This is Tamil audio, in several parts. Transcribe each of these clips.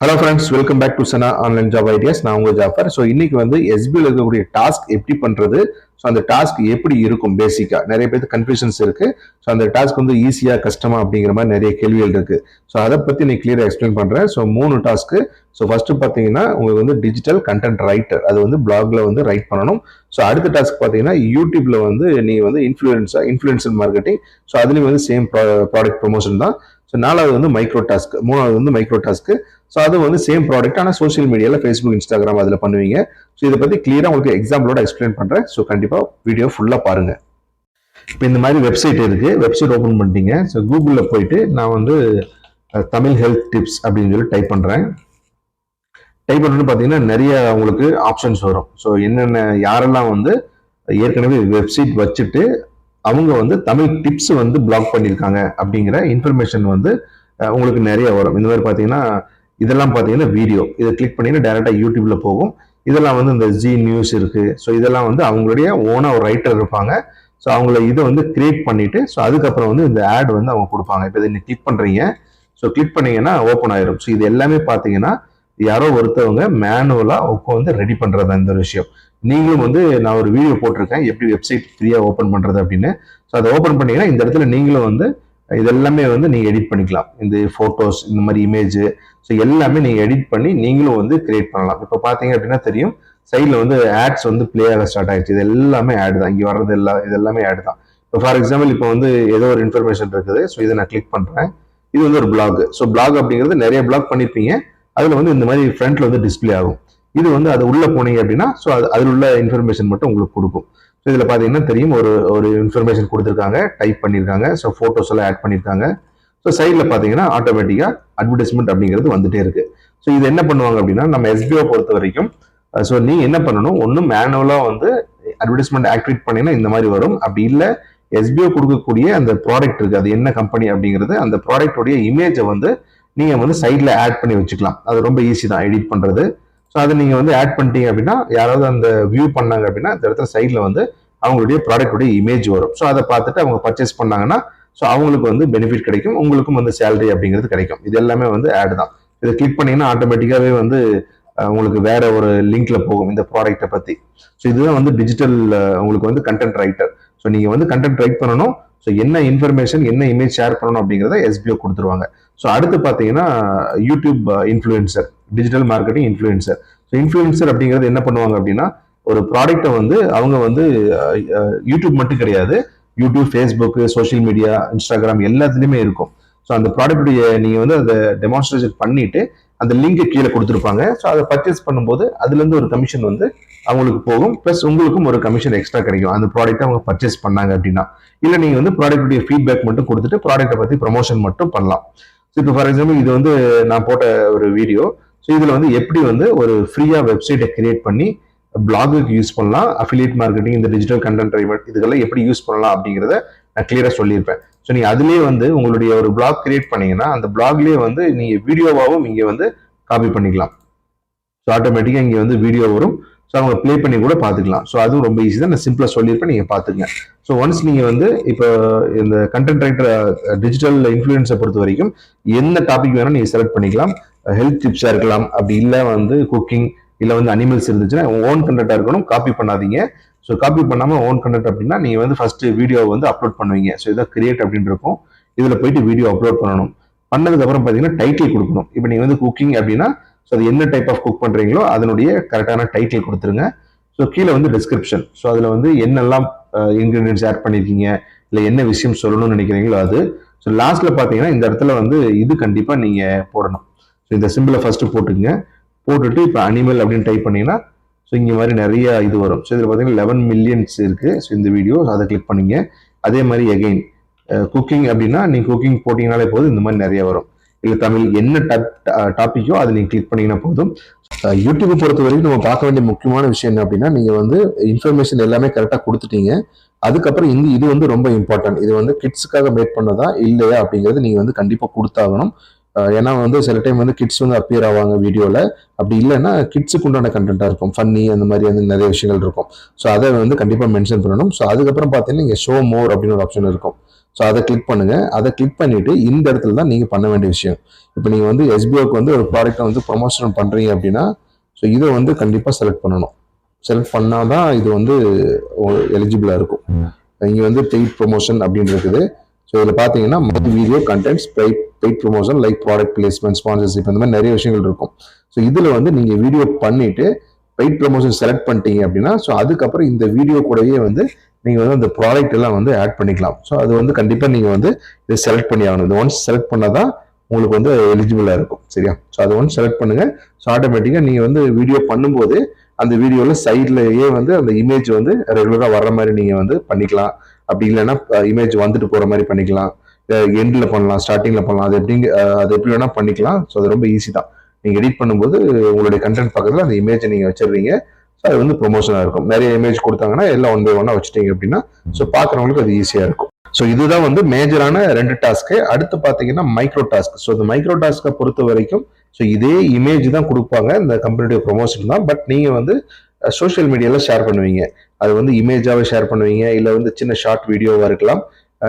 Hello friends welcome back to Sana online job ideas நான் உங்கள் ஜாஃபர் ஸோ இன்னைக்கு வந்து எஸ்பியில் இருக்கக்கூடிய டாஸ்க் எப்படி பண்ணுறது ஸோ அந்த டாஸ்க் எப்படி இருக்கும் பேசிக்காக நிறைய பேருக்கு கன்ஃபியூஷன்ஸ் இருக்குது ஸோ அந்த டாஸ்க் வந்து ஈஸியாக கஷ்டமா அப்படிங்கிற மாதிரி நிறைய கேள்விகள் இருக்குது ஸோ அதை பற்றி நீ கிளியராக எக்ஸ்பிளைன் பண்ணுறேன் ஸோ மூணு டாஸ்க்கு ஸோ ஃபஸ்ட்டு பார்த்தீங்கன்னா உங்களுக்கு வந்து டிஜிட்டல் கண்டென்ட் ரைட்டர் அது வந்து பிளாகில் வந்து ரைட் பண்ணணும். ஸோ அடுத்த டாஸ்க் பார்த்தீங்கன்னா யூடியூப்பில் வந்து நீங்கள் வந்து இன்ஃப்ளூயன்ஸாக இன்ஃப்ளூயன்சர் மார்க்கெட்டிங் ஸோ அதுலேயும் வந்து சேம் ப்ரா ப்ராடக்ட் ப்ரொமோஷன் தான். ஸோ நாலாவது வந்து மைக்ரோ டாஸ்க் மூணாவது வந்து மைக்ரோ டாஸ்க்கு ஸோ அது வந்து சேம் ப்ராடக்ட் ஆனால் சோஷியல் மீடியாவில் ஃபேஸ்புக் இன்ஸ்டாகிராம் அதில் பண்ணுவீங்க. ஸோ இதை பற்றி கிளியராக உங்களுக்கு எக்ஸாம்பிளோட எக்ஸ்பிளைன் பண்ணுறேன் ஸோ கண்டிப்பாக வீடியோ ஃபுல்லாக பாருங்க. இப்போ இந்த மாதிரி வெப்சைட் இருக்கு. வெப்சைட் ஓப்பன் பண்ணிட்டீங்க. ஸோ கூகுளில் போயிட்டு நான் வந்து தமிழ் ஹெல்த் டிப்ஸ் அப்படின்னு சொல்லி டைப் பண்ணுறேன் டைப் பண்ணுறது பார்த்தீங்கன்னா நிறைய உங்களுக்கு ஆப்ஷன்ஸ் வரும். ஸோ என்னென்ன யாரெல்லாம் வந்து ஏற்கனவே வெப்சைட் வச்சுட்டு அவங்க வந்து தமிழ் டிப்ஸ் வந்து பிளாக் பண்ணியிருக்காங்க அப்படிங்கிற இன்ஃபர்மேஷன் வந்து உங்களுக்கு நிறைய வரும். இந்த மாதிரி பார்த்தீங்கன்னா இதெல்லாம் பார்த்தீங்கன்னா வீடியோ இதை கிளிக் பண்ணிங்கன்னா டேரெக்டாக யூடியூப்ல போகும். இதெல்லாம் வந்து இந்த ஜி நியூஸ் இருக்கு. ஸோ இதெல்லாம் வந்து அவங்களுடைய ஓனா ஒரு ரைட்டர் இருப்பாங்க. ஸோ அவங்கள இதை வந்து கிரியேட் பண்ணிட்டு ஸோ அதுக்கப்புறம் வந்து இந்த ஆட் வந்து அவங்க கொடுப்பாங்க. இப்போ இதை கிளிக் பண்ணுறீங்க ஸோ கிளிக் பண்ணீங்கன்னா ஓப்பன் ஆயிரும். ஸோ இது எல்லாமே பார்த்தீங்கன்னா யாரோ ஒருத்தவங்க மேனுவலா உட்காந்து ரெடி பண்றது இந்த ஒரு விஷயம். நீங்களும் வந்து நான் ஒரு வீடியோ போட்டிருக்கேன். எப்படி வெப்சைட் ஃப்ரீயா ஓப்பன் பண்றது அப்படின்னு. ஸோ அதை ஓப்பன் பண்ணீங்கன்னா இந்த இடத்துல நீங்களும் வந்து இதெல்லாமே வந்து நீங்க எடிட் பண்ணிக்கலாம். இந்த போட்டோஸ் இந்த மாதிரி இமேஜ் ஸோ எல்லாமே நீங்க எடிட் பண்ணி நீங்களும் வந்து கிரியேட் பண்ணலாம். இப்போ பாத்தீங்க அப்படின்னா தெரியும் சைடில் வந்து ஆட்ஸ் வந்து ப்ளே ஆக ஸ்டார்ட் ஆயிடுச்சு. இது எல்லாமே ஆட் தான். இங்கே வர்றது எல்லாம் இது எல்லாமே ஆட் தான். இப்போ ஃபார் எக்ஸாம்பிள் இப்போ வந்து ஏதோ ஒரு இன்ஃபர்மேஷன் இருக்குது. ஸோ இதை நான் கிளிக் பண்ணுறேன் இது வந்து ஒரு பிளாக் ஸோ பிளாக் அப்படிங்கிறது நிறைய பிளாக் பண்ணியிருப்பீங்க அதில் வந்து இந்த மாதிரி ஃப்ரண்ட்ல வந்து டிஸ்ப்ளே ஆகும். இது வந்து அது உள்ளே போனீங்க அப்படின்னா ஸோ அது அதில் உள்ள இன்ஃபர்மேஷன் மட்டும் உங்களுக்கு கொடுக்கும். ஸோ இதில் பார்த்தீங்கன்னா தெரியும் ஒரு ஒரு இன்ஃபர்மேஷன் கொடுத்துருக்காங்க டைப் பண்ணியிருக்காங்க ஸோ ஃபோட்டோஸ் எல்லாம் ஆட் பண்ணியிருக்காங்க ஸோ சைடில் பார்த்தீங்கன்னா ஆட்டோமேட்டிக்காக அட்வர்டைஸ்மெண்ட் அப்படிங்கிறது வந்துட்டே இருக்கு. ஸோ இது என்ன பண்ணுவாங்க அப்படின்னா நம்ம எஸ்பிஓ பொறுத்த வரைக்கும் ஸோ நீ என்ன பண்ணணும்? ஒன்று மேனுவலாக வந்து அட்வர்டைஸ்மெண்ட் ஆக்டிவேட் பண்ணீங்கன்னா இந்த மாதிரி வரும். அப்படி இல்லை எஸ்பிஓ கொடுக்கக்கூடிய அந்த ப்ராடக்ட் இருக்குது அது என்ன கம்பெனி அப்படிங்கிறது அந்த ப்ராடக்டோடைய இமேஜை வந்து நீங்கள் வந்து சைடில் ஆட் பண்ணி வச்சுக்கலாம். அது ரொம்ப ஈஸி தான் எடிட் பண்ணுறது ஸோ அதை நீங்கள் வந்து ஆட் பண்ணிட்டீங்க அப்படின்னா யாராவது அந்த வியூ பண்ணாங்க அப்படின்னா இந்த இடத்துல சைடில் வந்து அவங்களுடைய ப்ராடக்ட்டுடைய இமேஜ் வரும். ஸோ அதை பார்த்துட்டு அவங்க பர்ச்சேஸ் பண்ணாங்கன்னா ஸோ அவங்களுக்கு வந்து பெனிஃபிட் கிடைக்கும். உங்களுக்கும் வந்து சேலரி அப்படிங்கிறது கிடைக்கும். இது எல்லாமே வந்து ஆட் தான். இதை கிளிக் பண்ணீங்கன்னா ஆட்டோமேட்டிக்காகவே வந்து உங்களுக்கு வேற ஒரு லிங்க்ல போகும் இந்த ப்ராடக்ட்டை பற்றி ஸோ இதுதான் வந்து டிஜிட்டல் உங்களுக்கு வந்து கண்டென்ட் ரைட்டர் ஸோ நீங்கள் வந்து கண்டென்ட் ரைட் பண்ணணும். ஸோ என்ன இன்ஃபர்மேஷன் என்ன இமேஜ் ஷேர் பண்ணணும் அப்படிங்கிறத எஸ்பிஓ கொடுத்துருவாங்க. ஸோ அடுத்து பார்த்தீங்கன்னா YouTube influencer digital marketing influencer so influencer அப்படிங்கிறது என்ன பண்ணுவாங்க அப்படின்னா ஒரு ப்ராடக்டை வந்து அவங்க வந்து uh, uh, யூடியூப் மட்டும் கிடையாது. YouTube Facebook social media Instagram எல்லாத்துலேயுமே இருக்கும். ஸோ அந்த ப்ராடக்ட்டுடைய நீங்கள் வந்து அதை டெமான்ஸ்ட்ரேஷன் பண்ணிவிட்டு அந்த லிங்கை கீழே கொடுத்துருப்பாங்க. ஸோ அதை பர்ச்சேஸ் பண்ணும்போது அதுலேருந்து ஒரு கமிஷன் வந்து அவங்களுக்கு போகும். ப்ளஸ் உங்களுக்கும் ஒரு கமிஷன் எக்ஸ்ட்ரா கிடைக்கும். அந்த ப்ராடக்ட்டை அவங்க பர்ச்சேஸ் பண்ணாங்க அப்படின்னா. இல்லை நீங்கள் வந்து ப்ராடக்ட்டுடைய ஃபீட்பேக் மட்டும் கொடுத்துட்டு ப்ராடக்ட்டை பற்றி ப்ரமோஷன் மட்டும் பண்ணலாம். ஸோ இப்போ ஃபார் எக்ஸாம்பிள் இது வந்து நான் போட்ட ஒரு வீடியோ ஸோ இதில் வந்து எப்படி வந்து ஒரு ஃப்ரீயாக வெப்சைட்டை கிரியேட் பண்ணி பிளாகுக்கு யூஸ் பண்ணலாம் அஃபிலியேட் மார்க்கெட்டிங் இந்த டிஜிட்டல் கண்டென்ட் இதுகெல்லாம் இதுக்கெல்லாம் எப்படி யூஸ் பண்ணலாம் அப்படிங்கிறத நான் கிளியராக சொல்லியிருப்பேன். ஸோ நீங்கள் அதுலேயே வந்து உங்களுடைய ஒரு பிளாக் கிரியேட் பண்ணீங்கன்னா அந்த பிளாக்லேயே வந்து நீங்கள் வீடியோவாகவும் இங்கே வந்து காப்பி பண்ணிக்கலாம். ஸோ ஆட்டோமேட்டிக்காக இங்கே வந்து வீடியோ வரும். ஸோ அவங்க ப்ளே பண்ணி கூட பார்த்துக்கலாம். ஸோ அதுவும் ரொம்ப ஈஸி தான். நான் சிம்பிளாக சொல்லியிருப்பேன். நீங்கள் பார்த்துங்க ஸோ ஒன்ஸ் நீங்கள் வந்து இப்போ இந்த கண்டென்ட் ரைட்டர் டிஜிட்டல் இன்ஃப்ளூயன்ஸை பொறுத்த வரைக்கும் எந்த டாபிக் வேணால் நீங்கள் செலக்ட் பண்ணிக்கலாம். ஹெல்த் டிப்ஸாக இருக்கலாம். அப்படி இல்லை வந்து குக்கிங் இல்லை வந்து அனிமல்ஸ் இருந்துச்சுன்னா ஓன் கண்டென்ட்டாக இருக்கணும். காப்பி பண்ணாதீங்க. ஸோ காப்பி பண்ணாமல் ஓன் கண்டென்ட் அப்படின்னா நீங்கள் வந்து ஃபஸ்ட்டு வீடியோ வந்து அப்லோட் பண்ணுவீங்க. ஸோ இதான் கிரியேட் அப்படின்னு இருக்கும். இதில் போயிட்டு வீடியோ அப்லோட் பண்ணணும். பண்ணதுக்கு அப்புறம் பார்த்தீங்கன்னா டைட்டில் கொடுக்கணும். இப்போ நீங்கள் வந்து குக்கிங் அப்படின்னா ஸோ அது என்ன டைப் ஆஃப் குக் பண்ணுறீங்களோ அதனுடைய கரெக்டான டைட்டில் கொடுத்துருங்க. ஸோ கீழே வந்து டிஸ்கிரிப்ஷன் ஸோ அதில் வந்து என்னெல்லாம் இன்க்ரீடியன்ஸ் ஆட் பண்ணியிருக்கீங்க இல்லை என்ன விஷயம் சொல்லணும்னு நினைக்கிறீங்களோ அது. ஸோ லாஸ்ட்டில் பார்த்தீங்கன்னா இந்த இடத்துல வந்து இது கண்டிப்பாக நீங்கள் போடணும். ஸோ இந்த சிம்பிளை ஃபஸ்ட்டு போட்டுங்க போட்டுட்டு இப்போ அனிமல் அப்படின்னு டைப் பண்ணீங்கன்னா ஸோ இங்கே மாதிரி நிறைய இது வரும். ஸோ இதில் பார்த்தீங்கன்னா லெவன் மில்லியன்ஸ் இருக்குது ஸோ இந்த வீடியோ அதை கிளிக் பண்ணீங்க. அதே மாதிரி எகைன் குக்கிங் அப்படின்னா நீங்கள் குக்கிங் போட்டிங்கனாலே போதும். இந்த மாதிரி நிறைய வரும். இல்லை தமிழ் என்ன டாப்பிக்கோ அதை நீங்கள் கிளிக் பண்ணீங்கன்னா போதும். யூடியூப் பொறுத்த வரைக்கும் நம்ம பார்க்க வேண்டிய முக்கியமான விஷயம் என்ன அப்படின்னா நீங்கள் வந்து இன்ஃபர்மேஷன் எல்லாமே கரெக்டாக கொடுத்துட்டீங்க. அதுக்கப்புறம் இந்த இது வந்து ரொம்ப இம்பார்ட்டன்ட் இது வந்து கிட்ஸுக்காக மேட் பண்ணதா இல்லையா அப்படிங்கிறது நீங்கள் வந்து கண்டிப்பாக கொடுத்தாகணும். ஏன்னா வந்து சில டைம் வந்து கிட்ஸ் வந்து அப்பியர் ஆவாங்க வீடியோவில் அப்படி இல்லைன்னா கிட்ஸுக்கு உண்டான கண்டென்ட்டாக இருக்கும். ஃபன்னி அந்த மாதிரி வந்து நிறைய விஷயங்கள் இருக்கும். ஸோ அதை வந்து கண்டிப்பாக மென்ஷன் பண்ணணும். ஸோ அதுக்கப்புறம் பார்த்தீங்கன்னா இங்கே ஷோ மோர் அப்படின்னு ஒரு ஆப்ஷன் இருக்கும். ஸோ அதை கிளிக் பண்ணுங்க. அதை கிளிக் பண்ணிட்டு இந்த இடத்துல தான் நீங்கள் பண்ண வேண்டிய விஷயம். இப்போ நீங்கள் வந்து எஸ்பிஓக்கு வந்து ஒரு ப்ராடக்ட்டை வந்து ப்ரொமோஷன் பண்ணுறீங்க அப்படின்னா ஸோ இதை வந்து கண்டிப்பாக செலக்ட் பண்ணணும். செலக்ட் பண்ணால் தான் இது வந்து எலிஜிபிளாக இருக்கும். இங்கே வந்து பெய்ட் ப்ரொமோஷன் அப்படின்னு இருக்குது. ஸோ இதில் பார்த்தீங்கன்னா video contents paid paid promotion like product placement sponsorship இந்த மாதிரி நிறைய விஷயங்கள் இருக்கும். ஸோ இதில் வந்து நீங்கள் வீடியோ பண்ணிவிட்டு பெய்ட் ப்ரொமோஷன் செலக்ட் பண்ணிட்டீங்க அப்படின்னா ஸோ அதுக்கப்புறம் இந்த வீடியோ கூடவே வந்து நீங்கள் வந்து அந்த ப்ராடக்ட் எல்லாம் வந்து ஆட் பண்ணிக்கலாம். ஸோ அது வந்து கண்டிப்பாக நீங்கள் வந்து இதை செலக்ட் பண்ணி ஆகணும். இது ஒன்ஸ் செலக்ட் பண்ணால் தான் உங்களுக்கு வந்து எலிஜிபிளாக இருக்கும். சரியா? ஸோ அது ஒன்ஸ் செலக்ட் பண்ணுங்கள் ஸோ ஆட்டோமேட்டிக்காக நீங்கள் வந்து வீடியோ பண்ணும்போது அந்த வீடியோவில் சைட்லேயே வந்து அந்த இமேஜ் வந்து ரெகுலராக வர்ற மாதிரி நீங்கள் வந்து பண்ணிக்கலாம். அப்படி இல்லைன்னா இமேஜ் வந்துட்டு போகிற மாதிரி பண்ணிக்கலாம். எண்டில் பண்ணலாம் ஸ்டார்டிங்கில் பண்ணலாம். அது எப்படிங்க அது எப்படி வேணால் பண்ணிக்கலாம். ஸோ அது ரொம்ப ஈஸி தான். நீங்கள் எடிட் பண்ணும்போது உங்களுடைய கண்டென்ட் பக்கத்தில் அந்த இமேஜை நீங்கள் வச்சிடுறீங்க. ஸோ அது வந்து ப்ரொமோஷனாக இருக்கும். நிறைய இமேஜ் கொடுத்தாங்கன்னா எல்லாம் ஒன் பை ஒன்னாக வச்சுட்டீங்க அப்படின்னா ஸோ பார்க்குறவங்களுக்கு அது ஈஸியாக இருக்கும். ஸோ இதுதான் வந்து மேஜரான ரெண்டு டாஸ்க்கு அடுத்து பார்த்தீங்கன்னா மைக்ரோ டாஸ்க் ஸோ இந்த மைக்ரோ டாஸ்க்கை பொறுத்த வரைக்கும் ஸோ இதே இமேஜ் தான் கொடுப்பாங்க. இந்த கம்பெனியுடைய ப்ரொமோஷன் தான். பட் நீங்கள் வந்து சோஷியல் மீடியாவில் ஷேர் பண்ணுவீங்க. அது வந்து இமேஜாகவே ஷேர் பண்ணுவீங்க. இல்லை வந்து சின்ன ஷார்ட் வீடியோவாக இருக்கலாம்.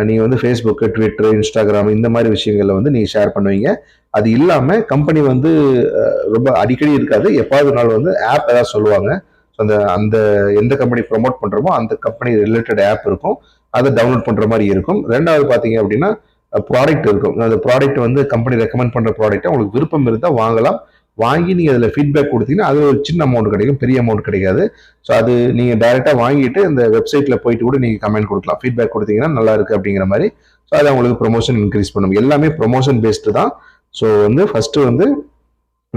நீங்கள் வந்து ஃபேஸ்புக்கு ட்விட்டர் இன்ஸ்டாகிராம் இந்த மாதிரி விஷயங்களில் வந்து நீங்கள் ஷேர் பண்ணுவீங்க. அது இல்லாமல் கம்பெனி வந்து ரொம்ப அடிக்கடி இருக்காது. எப்பாவது நாள் வந்து ஆப் ஏதாவது சொல்லுவாங்க. ஸோ அந்த அந்த எந்த கம்பெனி ப்ரொமோட் பண்ணுறோமோ அந்த கம்பெனி ரிலேட்டட் ஆப் இருக்கும். அதை டவுன்லோட் பண்ணுற மாதிரி இருக்கும். ரெண்டாவது பார்த்தீங்க அப்படின்னா ப்ராடக்ட் இருக்கும். அந்த ப்ராடக்ட் வந்து கம்பெனி ரெக்கமெண்ட் பண்ணுற ப்ராடக்ட்டை உங்களுக்கு விருப்பம் இருந்தால் வாங்கலாம். வாங்கி நீங்கள் அதில் ஃபீட்பேக் கொடுத்தீங்கன்னா அது ஒரு சின்ன அமௌண்ட் கிடைக்கும் பெரிய அமௌண்ட் கிடைக்காது. ஸோ அது நீங்கள் டைரெக்டாக வாங்கிட்டு இந்த வெப்சைட்டில் போயிட்டு கூட நீங்கள் கமெண்ட் கொடுக்கலாம். ஃபீட்பேக் கொடுத்தீங்கன்னா நல்லா இருக்குது அப்படிங்கிற மாதிரி. ஸோ அது அவங்களுக்கு ப்ரொமோஷன் இன்க்ரீஸ் பண்ணும். எல்லாமே ப்ரொமோஷன் பேஸ்டு தான். ஸோ வந்து ஃபஸ்ட்டு வந்து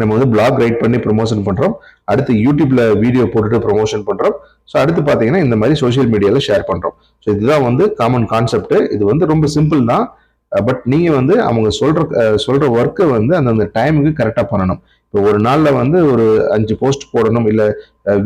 நம்ம வந்து பிளாக் ரைட் பண்ணி ப்ரொமோஷன் பண்ணுறோம் அடுத்து யூடியூப்பில் வீடியோ போட்டுட்டு ப்ரொமோஷன் பண்ணுறோம் ஸோ அடுத்து பார்த்தீங்கன்னா இந்த மாதிரி சோஷியல் மீடியாவில் ஷேர் பண்ணுறோம் ஸோ இதுதான் வந்து காமன் கான்செப்ட் இது வந்து ரொம்ப சிம்பிள் தான். பட் நீங்கள் வந்து அவங்க சொல்கிற சொல்கிற ஒர்க்கை வந்து அந்தந்த டைமுக்கு கரெக்டாக பண்ணணும். இப்போ ஒரு நாளில் வந்து ஒரு அஞ்சு போஸ்ட் போடணும் இல்லை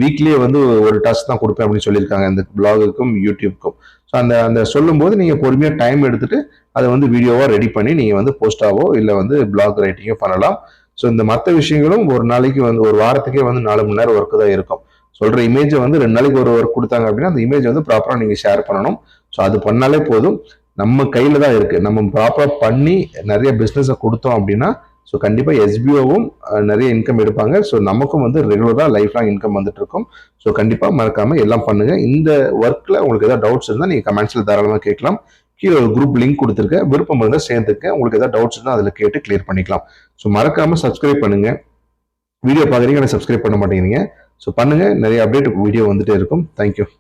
வீக்லியே வந்து ஒரு டாஸ்க் தான் கொடுப்பேன் அப்படின்னு சொல்லியிருக்காங்க இந்த பிளாகுக்கும் யூடியூப்க்கும் ஸோ அந்த அந்த சொல்லும்போது நீங்கள் பொறுமையாக டைம் எடுத்துகிட்டு அதை வந்து வீடியோவாக ரெடி பண்ணி நீங்கள் வந்து போஸ்டாவோ இல்லை வந்து பிளாக் ரைட்டிங்கோ பண்ணலாம். ஸோ இந்த மற்ற விஷயங்களும் ஒரு நாளைக்கு வந்து ஒரு வாரத்துக்கே வந்து நாலு மணி நேரம் ஒர்க்கு தான் இருக்கும். சொல்கிற இமேஜை வந்து ரெண்டு நாளைக்கு ஒரு ஒர்க் கொடுத்தாங்க அப்படின்னா அந்த இமேஜ் வந்து ப்ராப்பராக நீங்கள் ஷேர் பண்ணணும். ஸோ அது பண்ணாலே போதும். நம்ம கையில் தான் இருக்குது நம்ம ப்ராப்பராக பண்ணி நிறைய பிஸ்னஸை கொடுத்தோம் அப்படின்னா ஸோ கண்டிப்பாக எஸ்பிஓவும் நிறைய இன்கம் எடுப்பாங்க. ஸோ நமக்கும் வந்து ரெகுலராக லைஃப் லாங் இன்கம் வந்துட்டு இருக்கும் ஸோ கண்டிப்பாக மறக்காமல் எல்லாம் பண்ணுங்கள் இந்த ஒர்க்கில் உங்களுக்கு ஏதாவது டவுட்ஸ் இருந்தால் நீங்கள் கமெண்ட்ஸில் தாராளமாக கேட்கலாம். கீழே ஒரு குரூப் லிங்க் கொடுத்துருக்கேன். விருப்பம் இருந்தால் சேர்ந்துக்க உங்களுக்கு ஏதாவது டவுட்ஸ் இருந்தால் அதில் கேட்டு கிளியர் பண்ணிக்கலாம். ஸோ மறக்காமல் சப்ஸ்கிரைப் பண்ணுங்கள் வீடியோ பார்க்குறீங்க ஆனால் சப்ஸ்கிரைப் பண்ண மாட்டேங்கிறீங்க. ஸோ பண்ணுங்கள் நிறைய அப்டேட் வீடியோ வந்துட்டே இருக்கும். தேங்க்யூ